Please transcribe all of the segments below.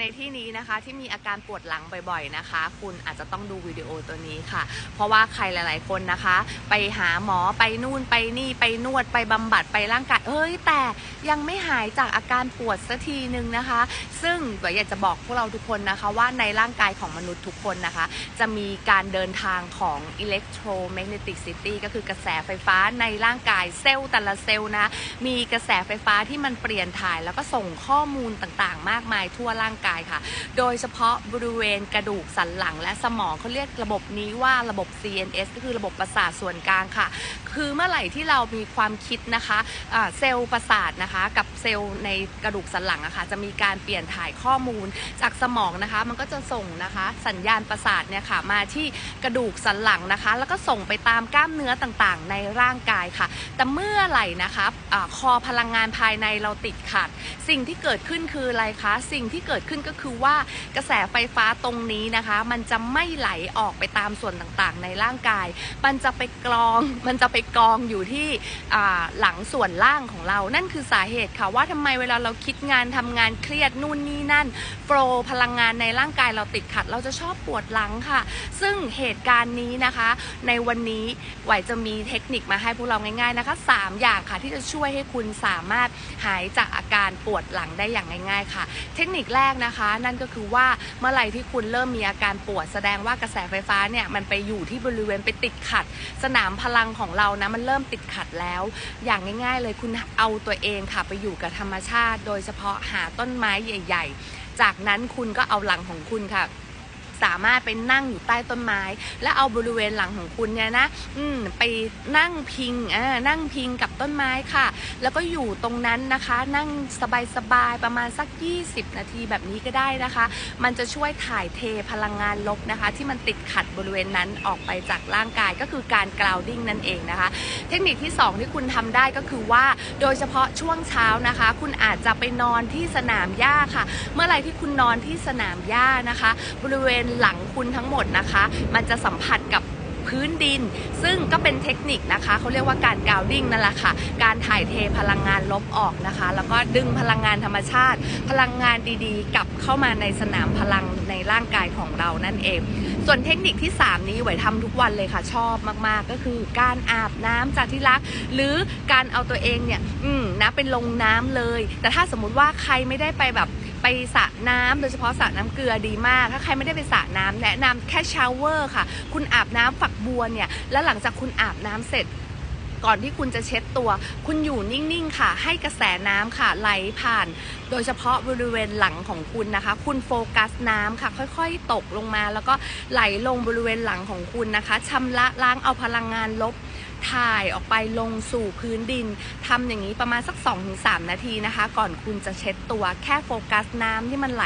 ในที่นี้นะคะ ที่มีอาการปวดหลังบ่อยๆนะคะ คุณอาจจะต้องดูวิดีโอตัวนี้ค่ะ เพราะว่าใครหลายๆคนนะคะ ไปหาหมอไปนู่นไปนี่ไปนวดไปบำบัดไปร่างกายเอ้ย แต่ยังไม่หายจากอาการปวดสักทีหนึ่งนะคะ ซึ่งเดี๋ยวอยากจะบอกพวกเราทุกคนนะคะ ว่าในร่างกายของมนุษย์ทุกคนนะคะ จะมีการเดินทางของ electromagneticity ก็คือกระแสไฟฟ้าในร่างกายเซลล์แต่ละเซลล์นะมีกระแสไฟฟ้าที่มันเปลี่ยนถ่าย แล้วก็ส่งข้อมูลต่างๆ มากมายทั่วร่างกายค่ะ โดยเฉพาะบริเวณกระดูกสันหลังและสมองเขาเรียกระบบนี้ว่าระบบ CNS ก็คือระบบประสาทส่วนกลางค่ะคือเมื่อไหร่ที่เรามีความคิดนะคะะเซลล์ประสาทนะคะ กับเซลล์ในกระดูกสันหลังอะคะ่ะจะมีการเปลี่ยนถ่ายข้อมูลจากสมองนะคะ มันก็จะส่งนะคะ สัญญาณประสาทเนี่ยค่ะมาที่กระดูกสันหลังนะคะ แล้วก็ส่งไปตามกล้ามเนื้อต่างๆ ในร่างกายค่ะ แต่เมื่อไหร่นะคะอะคอพลังงานภายในเราติดขัด สิ่งที่เกิดขึ้นคืออะไรคะ สิ่งที่เกิดขึ้นก็คือว่ากระแสไฟฟ้าตรงนี้นะคะ มันจะไม่ไหลออกไปตามส่วนต่างๆ ในร่างกาย มันจะไปกรอง มันจะไปกองอยู่ที่หลังส่วนล่างของเรา นั่นคือสาเหตุค่ะว่าทำไมเวลาเราคิดงานทำงานเครียดนู่นนี่นั่นโฟลพลังงานในร่างกายเราติดขัด เราจะชอบปวดหลังค่ะ ซึ่งเหตุการณ์นี้นะคะ ในวันนี้ไหวจะมีเทคนิคมาให้พวกเราง่าย ๆนะคะสามอย่างค่ะที่จะช่วยให้คุณสามารถหายจากอาการปวดหลังได้อย่างง่าย ๆ ค่ะ เทคนิคแรกนะคะ นั่นก็คือว่าเมื่อไหร่ที่คุณเริ่มมีอาการปวดแสดงว่ากระแสไฟฟ้าเนี่ยมันไปอยู่ที่บริเวณไปติดขัด สนามพลังของเรานะมันเริ่มติดขัดแล้ว อย่างง่าย ๆ เลยคุณเอาตัวเองค่ะไปอยู่กับธรรมชาติ โดยเฉพาะหาต้นไม้ใหญ่ ๆ จากนั้นคุณก็เอาหลังของคุณค่ะ สามารถไปนั่งอยู่ใต้ต้นไม้ และเอาบริเวณหลังของคุณเนี่ยนะอืมไปนั่งพิงอ่านั่งพิงกับต้นไม้ค่ะ แล้วก็อยู่ตรงนั้นนะคะ นั่งสบายๆประมาณสัก 20 นาทีแบบนี้ก็ได้นะคะ มันจะช่วยถ่ายเทพลังงานลบนะคะ ที่มันติดขัดบริเวณนั้นออกไปจากร่างกายก็คือการกราวดิ้งนั่นเองนะคะ เทคนิคที่ 2 ที่คุณทำได้ก็คือว่าโดยเฉพาะช่วงเช้านะคะ คุณอาจจะไปนอนที่สนามหญ้าค่ะ เมื่อไรที่คุณนอนที่สนามหญ้านะคะ บริเวณหลังคุณทั้งหมดนะคะ มันจะสัมผัสกับพื้นดิน ซึ่งก็เป็นเทคนิคนะคะเขาเรียกว่าการกาวดิ้งนั่นแหละค่ะ การถ่ายเทพลังงานลบออกนะคะ แล้วก็ดึงพลังงานธรรมชาติ พลังงานดีๆ กลับเข้ามาในสนามพลังในร่างกายของเรานั่นเอง ส่วนเทคนิคที่ 3 นี้ไหวทำทุกวันเลยค่ะชอบมากๆ ก็คือการอาบน้ำจากที่รัก หรือการเอาตัวเองเนี่ย อืมนะเป็นลงน้ำเลย แต่ถ้าสมมุติว่าใครไม่ได้ไปแบบ ไปสระน้ำโดยเฉพาะสระน้ำเกลือดีมาก ถ้าใครไม่ได้ไปสระน้ำแนะนำแค่ชาวเวอร์ค่ะ คุณอาบน้ำฝักบัวเนี่ย แล้วหลังจากคุณอาบน้ำเสร็จก่อนที่คุณจะเช็ดตัว คุณอยู่นิ่งๆ ค่ะ ให้กระแสน้ำค่ะ ไหลผ่าน โดยเฉพาะบริเวณหลังของคุณนะคะ คุณโฟกัสน้ำค่ะ ค่อยๆ ตกลงมา แล้วก็ไหลลงบริเวณหลังของคุณนะคะชำระล้างเอาพลังงานลบ ถ่ายออกไปลงสู่พื้นดินทำอย่างนี้ประมาณสัก 2-3 นาทีนะคะ ก่อนคุณจะเช็ดตัวแค่โฟกัสน้ำที่มันไหล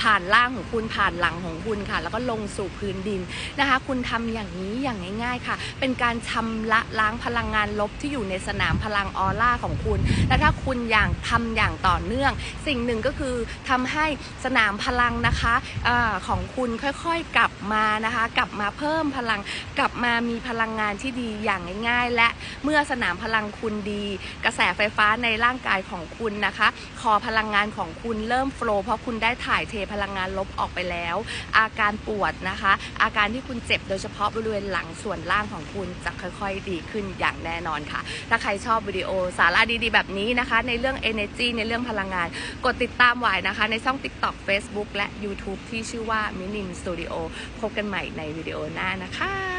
ผ่านล่างของคุณผ่านหลังของคุณค่ะ แล้วก็ลงสู่พื้นดินนะคะ คุณทำอย่างนี้อย่างง่าย ๆค่ะ เป็นการชำระล้างพลังงานลบที่อยู่ในสนามพลังออร่าของคุณและถ้าคุณอย่างทำอย่างต่อเนื่อง สิ่งหนึ่งก็คือทำให้สนามพลังนะคะอของคุณค่อยๆกลับมานะคะ กลับมาเพิ่มพลังกลับมามีพลังงานที่ดีอย่างง่ายๆและเมื่อสนามพลังคุณดี กระแสไฟฟ้าในร่างกายของคุณนะคะ คอพลังงานของคุณเริ่มโฟล์เพราะคุณได้ถ่ายเทพลังงานลบออกไปแล้ว อาการปวดนะคะ อาการที่คุณเจ็บโดยเฉพาะบริเวณหลังส่วนล่างของคุณจะค่อยๆดีขึ้นอย่างแน่นอนค่ะ ถ้าใครชอบวิดีโอสาระดีๆ แบบนี้นะคะ ในเรื่อง energy ในเรื่องพลังงาน กดติดตามไว้นะคะ ในช่อง TikTok Facebook และ YouTube ที่ชื่อว่า Minim Studio พบกันใหม่ในวิดีโอหน้านะคะ